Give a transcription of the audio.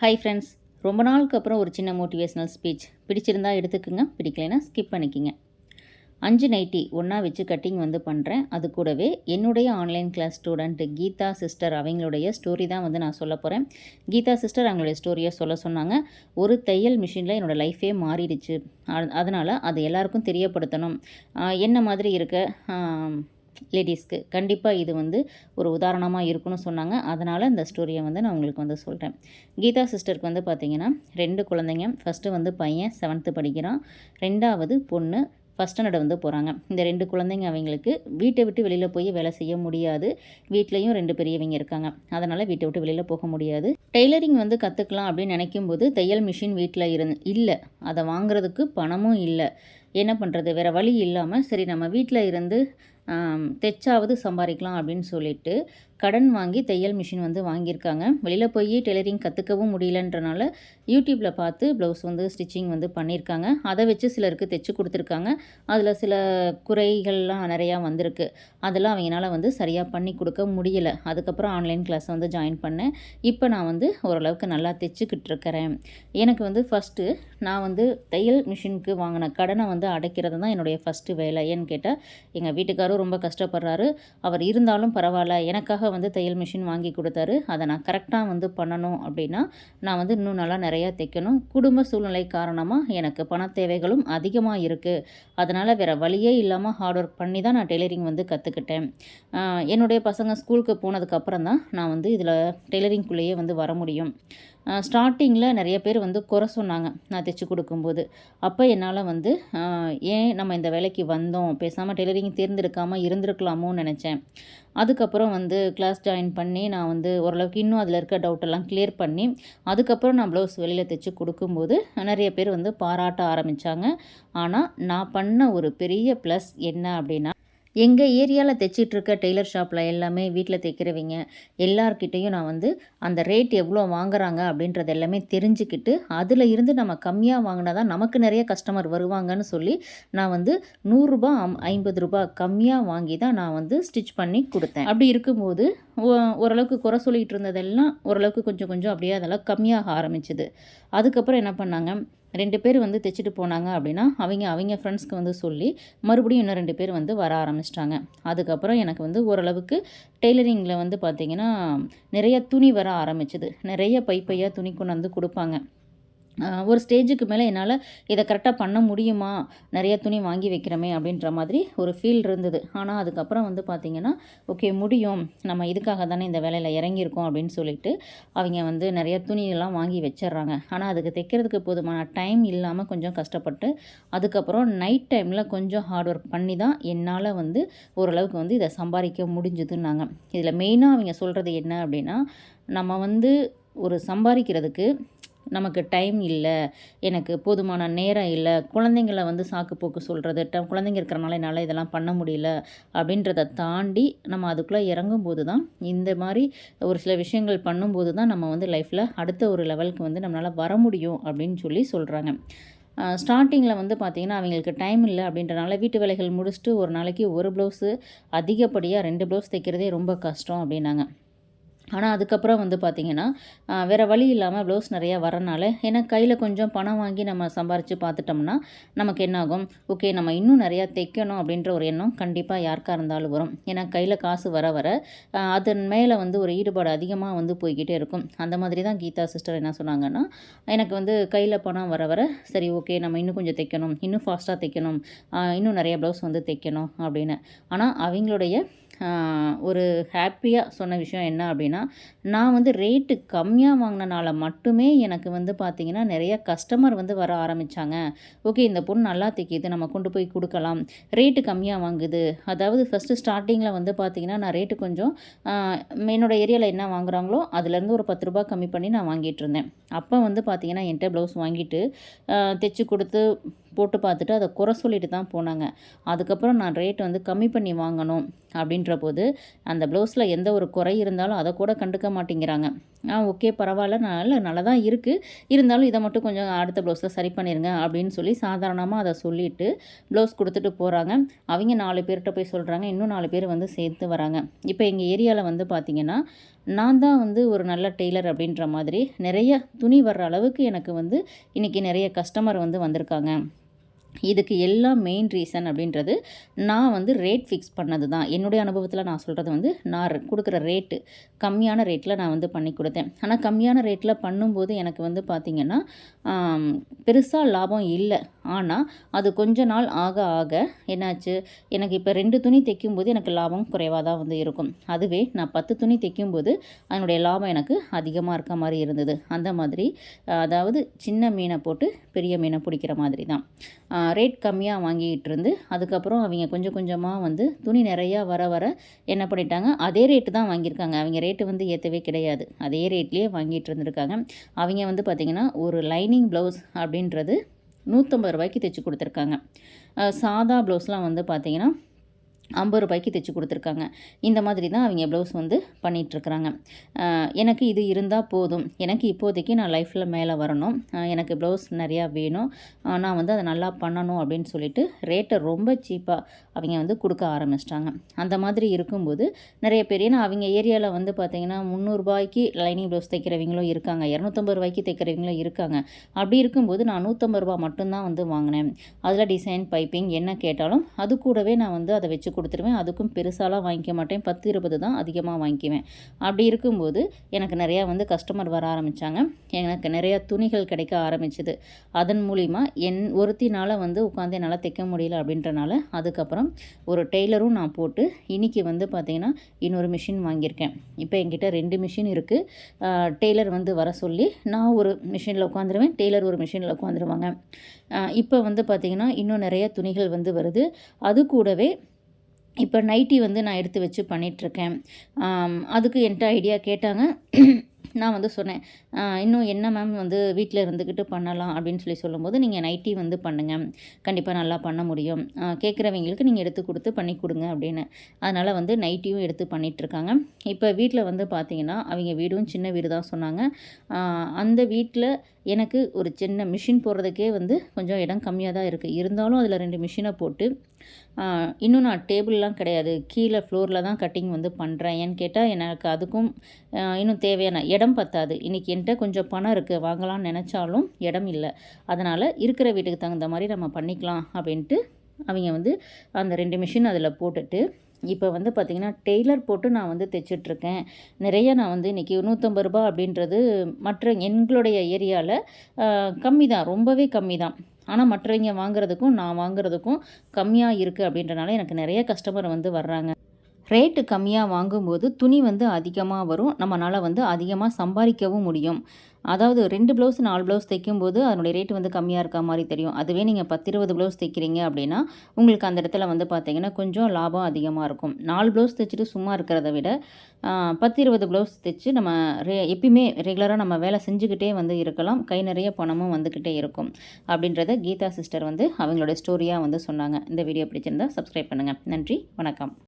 Hi friends ரொம்ப நாளுக்கு அப்புறம் ஒரு சின்ன மோட்டிவேஷ்னல் ஸ்பீச் பிடிச்சிருந்தா எடுத்துக்குங்க பிடிக்கலைன்னா ஸ்கிப் பண்ணிக்கோங்க. அஞ்சு நைட்டி ஒன்றா வச்சு கட்டிங் வந்து பண்ணுறேன் அது கூடவே என்னுடைய online class student Geetha sister அவங்களுடைய ஸ்டோரி தான் வந்து நான் சொல்ல போகிறேன் கீதா சிஸ்டர் அவங்களுடைய ஸ்டோரியை சொல்ல சொன்னாங்க. ஒரு தையல் மிஷினில் என்னோடய லைஃபே மாறிடுச்சு. அதனால் அதை எல்லாருக்கும் தெரியப்படுத்தணும். என்ன மாதிரி இருக்க? லேடிஸ்க்கு. கண்டிப்பாக இது வந்து ஒரு உதாரணமாக இருக்குன்னு சொன்னாங்க. அதனால் இந்த ஸ்டோரியை வந்து நான் உங்களுக்கு வந்து சொல்கிறேன் கீதா சிஸ்டருக்கு வந்து பார்த்தீங்கன்னா ரெண்டு குழந்தைங்க. ஃபஸ்ட்டு வந்து பையன் செவன்த்து படிக்கிறான். ரெண்டாவது பொண்ணு ஃபஸ்ட் ஸ்டாண்டர்ட் வந்து போகிறாங்க இந்த ரெண்டு குழந்தைங்க அவங்களுக்கு வீட்டை விட்டு வெளியில் போய் வேலை செய்ய முடியாது. வீட்லேயும் ரெண்டு பெரியவங்க இருக்காங்க. அதனால் வீட்டை விட்டு வெளியில் போக முடியாது. டெய்லரிங் வந்து கற்றுக்கலாம் அப்படின்னு நினைக்கும் போது தையல் மிஷின் வீட்டில் இருந்து இல்லை. அதை வாங்குறதுக்கு பணமும் இல்லை. என்ன பண்ணுறது வேறு வழி இல்லாமல் சரி நம்ம வீட்டில் இருந்து தைச்சாவது சம்பாதிக்கலாம் அப்படின்னு சொல்லிட்டு கடன் வாங்கி தையல் மிஷின் வந்து வாங்கியிருக்காங்க. வெளியில் போய் டெய்லரிங் கற்றுக்கவும் முடியலன்றனால யூடியூப்பில் பார்த்து ப்ளவுஸ் வந்து ஸ்டிச்சிங் வந்து பண்ணியிருக்காங்க. அதை வச்சு சிலருக்கு தைச்சி கொடுத்துருக்காங்க. அதில் சில குறைகள்லாம் நிறையா வந்திருக்கு. அதெல்லாம் அவங்களால வந்து சரியாக பண்ணி கொடுக்க முடியல. அதுக்கப்புறம் ஆன்லைன் கிளாஸ் வந்து ஜாயின் பண்ணேன். இப்போ நான் வந்து ஓரளவுக்கு நல்லா தைச்சிக்கிட்டு இருக்கிறேன். எனக்கு வந்து ஃபஸ்ட்டு நான் வந்து தையல் மிஷினுக்கு வாங்கின கடனை வந்து அடைக்கிறது தான் என்னுடைய ஃபஸ்ட்டு வேலை. ஏன்னு கேட்டால் எங்கள் வீட்டுக்காரரும் ரொம்ப கஷ்டப்படுறாரு. அவர் இருந்தாலும் பரவாயில்ல. எனக்காக வந்து தையல் மிஷின் வாங்கி கொடுத்தாரு. அதை நான் கரெக்டாக வந்து பண்ணணும் அப்படின்னா நான் வந்து இன்னும் நல்லா நிறையா தைக்கணும். குடும்ப சூழ்நிலை காரணமாக எனக்கு பண தேவைகளும் அதிகமாக இருக்குது அதனால் வேறு வழியே இல்லாமல் ஹார்ட் ஒர்க் பண்ணி தான் நான் டெய்லரிங் வந்து கற்றுக்கிட்டேன் என்னுடைய பசங்க ஸ்கூலுக்கு போனதுக்கப்புறம் தான் நான் வந்து இதில் டெய்லரிங்குள்ளேயே வந்து வர முடியும். ஸ்டார்டிங்கில் நிறைய பேர் வந்து குறை சொன்னாங்க நான் தைச்சி கொடுக்கும்போது. அப்போ என்னால் வந்து ஏன் நம்ம இந்த வேலைக்கு வந்தோம்? பேசாமல் டெய்லரிங் தேர்ந்தெடுக்காமல் இருந்திருக்கலாமோன்னு நினச்சேன். அதுக்கப்புறம் வந்து கிளாஸ் ஜாயின் பண்ணி நான் வந்து ஓரளவுக்கு இன்னும் அதில் இருக்க டவுட்டெல்லாம் கிளியர் பண்ணி அதுக்கப்புறம் நான் ப்ளவுஸ் வெளியில் தைச்சி கொடுக்கும்போது நிறைய பேர் வந்து பாராட்ட ஆரம்பித்தாங்க ஆனால் நான் பண்ண ஒரு பெரிய ப்ளஸ் என்ன அப்படின்னா எங்கள் ஏரியாவில் தைச்சிட்ருக்க டெய்லர் ஷாப்பில் எல்லாமே வீட்டில் தைக்கிறவங்க எல்லார்கிட்டேயும் நான் வந்து அந்த ரேட் எவ்வளோ வாங்குறாங்க அப்படின்றது எல்லாமே தெரிஞ்சுக்கிட்டு அதில் இருந்து நம்ம கம்மியாக வாங்கினா தான் நமக்கு நிறைய கஸ்டமர் வருவாங்கன்னு சொல்லி நான் வந்து நூறுரூபா ஐம்பது ரூபா கம்மியாக வாங்கி தான் நான் வந்து ஸ்டிச் பண்ணி கொடுத்தேன். அப்படி இருக்கும்போது ஓ- ஓரளவுக்கு குறை சொல்லிகிட்டு இருந்ததெல்லாம் ஓரளவுக்கு கொஞ்சம் கொஞ்சம் அப்படியே அதெல்லாம் கம்மியாக ஆரம்பிச்சுது. அதுக்கப்புறம் என்ன பண்ணாங்க? ரெண்டு பேர் வந்து தைச்சிட்டு போனாங்க அப்படின்னா அவங்க அவங்க ஃப்ரெண்ட்ஸ்க்கு வந்து சொல்லி மறுபடியும் இன்னும் ரெண்டு பேர் வந்து வர ஆரம்பிச்சிட்டாங்க. அதுக்கப்புறம் எனக்கு வந்து ஓரளவுக்கு டெய்லரிங்கில் வந்து பார்த்திங்கன்னா நிறைய துணி வர ஆரம்பிச்சிது. நிறைய பை பையாக துணி கொண்டு வந்து கொடுப்பாங்க. ஒரு ஸ்டேஜுக்கு மேலே என்னால் இதை கரெக்டாக பண்ண முடியுமா? நிறைய துணி வாங்கி வைக்கிறோமே அப்படின்ற மாதிரி ஒரு ஃபீல் இருந்தது. ஆனால் அதுக்கப்புறம் வந்து பார்த்திங்கன்னா ஓகே முடியும். நம்ம இதுக்காக தானே இந்த வேலையில் இறங்கியிருக்கோம் அப்படின்னு சொல்லிட்டு அவங்க வந்து நிறைய துணியெல்லாம் வாங்கி வச்சிடுறாங்க. ஆனால் அதுக்கு தைக்கிறதுக்கு போதுமான டைம் இல்லாமல் கொஞ்சம் கஷ்டப்பட்டு அதுக்கப்புறம் நைட் டைமில் கொஞ்சம் ஹார்ட் ஒர்க் பண்ணி தான் என்னால் வந்து ஓரளவுக்கு வந்து இதை சம்பாதிக்க முடிஞ்சுதுன்னாங்க. இதில் மெயினாக அவங்க சொல்கிறது என்ன அப்படின்னா நம்ம வந்து ஒரு சம்பாதிக்கிறதுக்கு நமக்கு டைம் இல்லை எனக்கு போதுமான நேரம் இல்லை குழந்தைங்கள வந்து சாக்கு போக்கு சொல்கிறது ட குழந்தைங்க இருக்கிறனால என்னால் இதெல்லாம் பண்ண முடியல அப்படின்றத தாண்டி நம்ம அதுக்குள்ளே இறங்கும்போது தான் இந்த மாதிரி ஒரு சில விஷயங்கள் பண்ணும்போது தான் நம்ம வந்து லைஃப்பில் அடுத்த ஒரு லெவலுக்கு வந்து நம்மளால் வர முடியும் அப்படின்னு சொல்லி சொல்கிறாங்க ஸ்டார்டிங்கில் வந்து பார்த்திங்கன்னா அவங்களுக்கு டைம் இல்லை அப்படின்றனால வீட்டு வேலைகள் முடிச்சுட்டு ஒரு நாளைக்கு ஒரு ப்ளவுஸு அதிகப்படியாக ரெண்டு ப்ளவுஸ் தைக்கிறதே ரொம்ப கஷ்டம் அப்படின்னாங்க. ஆனால் அதுக்கப்புறம் வந்து பார்த்திங்கன்னா வேறு வழி இல்லாமல் ப்ளவுஸ் நிறையா வரனால ஏன்னா கையில் கொஞ்சம் பணம் வாங்கி நம்ம சம்பாரித்து பார்த்துட்டோம்னா நமக்கு என்னாகும்? ஓகே நம்ம இன்னும் நிறையா தைக்கணும் அப்படின்ற ஒரு எண்ணம் கண்டிப்பாக யாருக்காக இருந்தாலும் வரும். ஏன்னா கையில் காசு வர வர அதன் மேலே வந்து ஒரு ஈடுபாடு அதிகமாக வந்து போய்கிட்டே இருக்கும். அந்த மாதிரி தான் கீதா சிஸ்டர் என்ன சொன்னாங்கன்னா எனக்கு வந்து கையில் பணம் வர வர சரி ஓகே நம்ம இன்னும் கொஞ்சம் தைக்கணும் இன்னும் ஃபாஸ்ட்டாக தைக்கணும் இன்னும் நிறைய ப்ளவுஸ் வந்து தைக்கணும் அப்படின்னு. ஆனால் அவங்களுடைய ஒரு ஹாப்பியாக சொன்ன விஷயம் என்ன அப்படின்னா நான் வந்து ரேட்டு கம்மியாக வாங்கினனால மட்டுமே எனக்கு வந்து பார்த்திங்கன்னா நிறைய கஸ்டமர் வந்து வர ஆரம்பித்தாங்க ஓகே இந்த பொண்ணு நல்லா தைக்கிது நம்ம கொண்டு போய் கொடுக்கலாம். ரேட்டு கம்மியாக வாங்குது. அதாவது ஃபஸ்ட்டு ஸ்டார்டிங்கில் வந்து பார்த்திங்கன்னா நான் ரேட்டு கொஞ்சம் என்னோடய ஏரியாவில் என்ன வாங்குகிறாங்களோ அதுலேருந்து ஒரு பத்து ரூபா கம்மி பண்ணி நான் வாங்கிட்டு இருந்தேன். அப்போ வந்து பார்த்திங்கன்னா என்கிட்ட ப்ளவுஸ் வாங்கிட்டு தைச்சி கொடுத்து போட்டு பார்த்துட்டு அதை குறை சொல்லிட்டு தான் போனாங்க. அதுக்கப்புறம் நான் ரேட் வந்து கம்மி பண்ணி வாங்கணும் அப்படின்ற அப்படின்ற போது அந்த ப்ளவுஸில் எந்த ஒரு குறை இருந்தாலும் அதை கூட கண்டுக்க மாட்டேங்கிறாங்க. ஆ ஓகே பரவாயில்ல. நல்ல நல்லா தான் இருக்குது இருந்தாலும் இதை மட்டும் கொஞ்சம் அடுத்த ப்ளவுஸில் சரி பண்ணிடுங்க அப்படின்னு சொல்லி சாதாரணமாக அதை சொல்லிவிட்டு ப்ளவுஸ் கொடுத்துட்டு போகிறாங்க அவங்க நாலு பேர்கிட்ட போய் சொல்கிறாங்க இன்னும் நாலு பேர் வந்து சேர்த்து வராங்க. இப்போ எங்கள் ஏரியாவில் வந்து பார்த்திங்கன்னா நான் தான் வந்து ஒரு நல்ல டெய்லர் அப்படின்ற மாதிரி நிறைய துணி வர்ற அளவுக்கு எனக்கு வந்து இன்றைக்கி நிறைய கஸ்டமர் வந்து வந்திருக்காங்க. இதுக்கு எல்லாம் மெயின் ரீசன் அப்படின்றது நான் வந்து ரேட் ஃபிக்ஸ் பண்ணது தான் என்னுடைய அனுபவத்தில் நான் சொல்கிறது வந்து நான் கொடுக்குற ரேட்டு கம்மியான ரேட்டில் நான் வந்து பண்ணி கொடுத்தேன். ஆனால் கம்மியான ரேட்டில் பண்ணும்போது எனக்கு வந்து பார்த்திங்கன்னா பெருசாக லாபம் இல்லை. ஆனால் அது கொஞ்ச நாள் ஆக ஆக என்னாச்சு? எனக்கு இப்போ ரெண்டு துணி தைக்கும்போது எனக்கு லாபம் குறைவாக தான் வந்து இருக்கும். அதுவே நான் பத்து துணி தைக்கும்போது அதனுடைய லாபம் எனக்கு அதிகமாக இருக்க மாதிரி இருந்தது. அந்த மாதிரி அதாவது சின்ன மீனை போட்டு பெரிய மீனை பிடிக்கிற மாதிரி தான் ரேட் கம்மியாக வாங்கிக்கிட்டு இருந்து அதுக்கப்புறம் அவங்க கொஞ்சம் கொஞ்சமாக வந்து துணி நிறையா வர வர என்ன பண்ணிட்டாங்க அதே ரேட்டு தான் வாங்கியிருக்காங்க. அவங்க ரேட்டு வந்து ஏற்றவே கிடையாது. அதே ரேட்லேயே வாங்கிட்டு இருந்திருக்காங்க அவங்க வந்து பார்த்திங்கன்னா ஒரு லைனிங் ப்ளவுஸ் அப்படின்றது நூற்றம்பது ரூபாய்க்கு தைச்சி கொடுத்துருக்காங்க. சாதா ப்ளவுஸ்லாம் வந்து பார்த்திங்கன்னா ஐம்பது ரூபாய்க்கு தைச்சி கொடுத்துருக்காங்க. இந்த மாதிரி தான் அவங்க ப்ளவுஸ் வந்து பண்ணிகிட்ருக்குறாங்க எனக்கு இது இருந்தால் போதும். எனக்கு இப்போதைக்கு நான் லைஃப்பில் மேலே வரணும். எனக்கு ப்ளவுஸ் நிறையா வேணும். நான் வந்து அதை நல்லா பண்ணணும் அப்படின்னு சொல்லிட்டு ரேட்டை ரொம்ப சீப்பாக அவங்க வந்து கொடுக்க ஆரம்பிச்சிட்டாங்க. அந்த மாதிரி இருக்கும்போது நிறைய பேர் ஏன்னா அவங்க ஏரியாவில் வந்து பார்த்திங்கன்னா முந்நூறுபாய்க்கு லைனிங் ப்ளவுஸ் தைக்கிறவங்களும் இருக்காங்க. இரநூத்தம்பது ரூபாய்க்கு தைக்கிறவங்களும் இருக்காங்க. அப்படி இருக்கும்போது நான் நூற்றம்பது ரூபா மட்டும்தான் வந்து வாங்கினேன். அதில் டிசைன் பைப்பிங் என்ன கேட்டாலும் அது கூடவே நான் வந்து அதை வச்சு கொடுத்துருவேன். அதுக்கும் பெருசாலாம் வாங்கிக்க மாட்டேன். பத்து இருபது தான் அதிகமாக வாங்கிக்குவேன். அப்படி இருக்கும்போது எனக்கு நிறையா வந்து கஸ்டமர் வர ஆரம்பித்தாங்க எனக்கு நிறையா துணிகள் கிடைக்க ஆரம்பிச்சுது. அதன் மூலிமா என் ஒருத்தினால் வந்து உட்காந்து என்னால் தைக்க முடியல அப்படின்றனால அதுக்கப்புறம் ஒரு டெய்லரும் நான் போட்டு இன்றைக்கி வந்து பார்த்திங்கன்னா இன்னொரு மிஷின் வாங்கியிருக்கேன். இப்போ என்கிட்ட ரெண்டு மிஷின் இருக்குது டெய்லர் வந்து வர சொல்லி நான் ஒரு மிஷினில் உட்காந்துருவேன். டெய்லர் ஒரு மிஷினில் உட்காந்துருவாங்க. இப்போ வந்து பார்த்திங்கன்னா இன்னும் நிறைய துணிகள் வந்து வருது. அது கூடவே இப்போ நைட்டி வந்து நான் எடுத்து வச்சு பண்ணிகிட்ருக்கேன் அதுக்கு என்கிட்ட ஐடியா கேட்டாங்க. நான் வந்து சொன்னேன் இன்னும் என்ன மேம் வந்து வீட்டில் இருந்துக்கிட்டு பண்ணலாம்? அப்படின்னு சொல்லி சொல்லும்போது நீங்கள் நைட்டி வந்து பண்ணுங்கள் கண்டிப்பாக நல்லா பண்ண முடியும். கேட்குறவங்களுக்கு நீங்கள் எடுத்து கொடுத்து பண்ணி கொடுங்க அப்படின்னு. அதனால் வந்து நைட்டியும் எடுத்து பண்ணிகிட்ருக்காங்க இப்போ வீட்டில் வந்து பார்த்திங்கன்னா அவங்க வீடும் சின்ன வீடு தான் சொன்னாங்க அந்த வீட்டில் எனக்கு ஒரு சின்ன மிஷின் போடுறதுக்கே வந்து கொஞ்சம் இடம் கம்மியாக தான் இருக்குது இருந்தாலும் அதில் ரெண்டு மிஷினை போட்டு இன்னும் நான் டேபிள்லாம் கிடையாது. கீழே ஃப்ளோரில் தான் கட்டிங் வந்து பண்ணுறேன் ஏன்னு கேட்டால் எனக்கு அதுக்கும் இன்னும் தேவையான இடம் பத்தாது. இன்றைக்கி என்கிட்ட கொஞ்சம் பணம் இருக்குது வாங்கலாம்னு நினச்சாலும் இடம் இல்லை. அதனால் இருக்கிற வீட்டுக்கு தகுந்த மாதிரி நம்ம பண்ணிக்கலாம் அப்படின்ட்டு அவங்க வந்து அந்த ரெண்டு மிஷின் அதில் போட்டுட்டு இப்போ வந்து பார்த்திங்கன்னா டெய்லர் போட்டு நான் வந்து தைச்சிட்ருக்கேன். நிறைய நான் வந்து இன்றைக்கி நூற்றம்பது ரூபா அப்படின்றது மற்ற எங்களுடைய ஏரியாவில் கம்மி தான் ரொம்பவே கம்மி தான் ஆனால் மற்றவங்க வாங்குறதுக்கும் நான் வாங்குறதுக்கும் கம்மியாக இருக்குது அப்படின்றனால எனக்கு நிறைய கஸ்டமர் வந்து வர்றாங்க. ரேட்டு கம்மியாக வாங்கும்போது துணி வந்து அதிகமாக வரும். நம்மளால் வந்து அதிகமாக சம்பாதிக்கவும் முடியும். அதாவது ரெண்டு ப்ளவுஸ் நாலு ப்ளவுஸ் தைக்கும்போது அதனுடைய ரேட் வந்து கம்மியாக இருக்க மாதிரி தெரியும். அதுவே நீங்கள் பத்து இருபது ப்ளவுஸ் தைக்கிறீங்க அப்படின்னா உங்களுக்கு அந்த இடத்துல வந்து பார்த்தீங்கன்னா கொஞ்சம் லாபம் அதிகமாக இருக்கும். நாலு ப்ளவுஸ் தைச்சிட்டு சும்மா இருக்கிறத விட பத்து இருபது ப்ளவுஸ் தைச்சு நம்ம ரே எப்பயுமே ரெகுலராக நம்ம வேலை செஞ்சுக்கிட்டே வந்து இருக்கலாம். கை நிறைய பணமும் வந்துக்கிட்டே இருக்கும். அப்படின்றத கீதா சிஸ்டர் வந்து அவங்களோட ஸ்டோரியாக வந்து சொன்னாங்க. இந்த வீடியோ பிடிச்சிருந்தா சப்ஸ்கிரைப் பண்ணுங்கள் நன்றி. வணக்கம்.